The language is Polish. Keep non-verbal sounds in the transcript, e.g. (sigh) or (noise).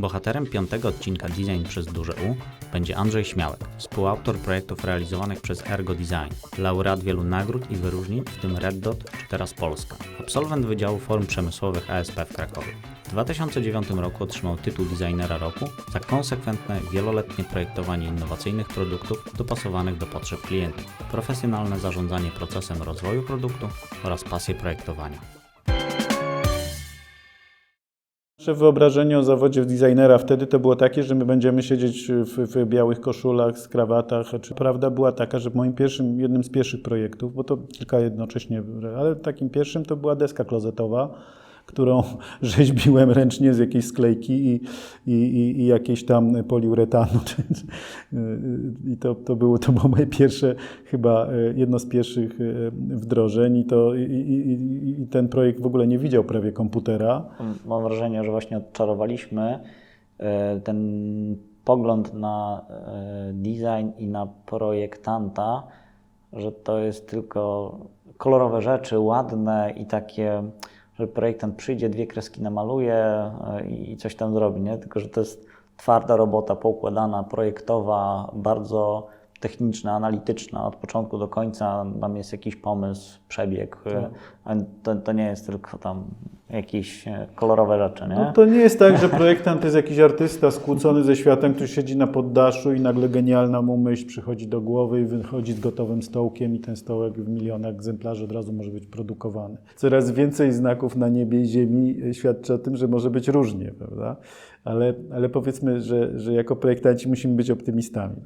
Bohaterem piątego odcinka Design przez duże U będzie Andrzej Śmiałek, współautor projektów realizowanych przez Ergo Design, laureat wielu nagród i wyróżnień, w tym Red Dot czy teraz Polska, absolwent Wydziału Form Przemysłowych ASP w Krakowie. W 2009 roku otrzymał tytuł Designera Roku za konsekwentne, wieloletnie projektowanie innowacyjnych produktów dopasowanych do potrzeb klientów, profesjonalne zarządzanie procesem rozwoju produktu oraz pasję projektowania. Nasze wyobrażenie o zawodzie designera wtedy to było takie, że my będziemy siedzieć w, w białych koszulach, z krawatach. Czy prawda była taka, że moim pierwszym, jednym z pierwszych projektów, bo to kilka jednocześnie, ale takim pierwszym to była deska klozetowa, którą (laughs) rzeźbiłem ręcznie z jakiejś sklejki i, i, i, i jakiejś tam poliuretanu. (laughs) I to, to, było, to było moje pierwsze, chyba e, jedno z pierwszych e, wdrożeń i, to, i, i, i- ten projekt w ogóle nie widział prawie komputera. Mam wrażenie, że właśnie odczarowaliśmy e, ten pogląd na design i na projektanta, że to jest tylko kolorowe rzeczy, ładne i takie, że projektant przyjdzie, dwie kreski namaluje e, i coś tam zrobi, nie? Tylko, że to jest twarda robota, poukładana, projektowa, bardzo techniczna, analityczna, od początku do końca tam jest jakiś pomysł, przebieg, e, a to, to nie jest tylko tam jakieś e, kolorowe rzeczy, nie? No to nie jest tak, że projektant jest jakiś artysta skłócony ze światem, który siedzi na poddaszu i nagle genialna mu myśl przychodzi do głowy i wychodzi z gotowym stołkiem i ten stołek w milionach egzemplarzy od razu może być produkowany. Coraz więcej znaków na niebie i ziemi świadczy o tym, że może być różnie, prawda? Ale, ale powiedzmy, że, że jako projektanci musimy być optymistami.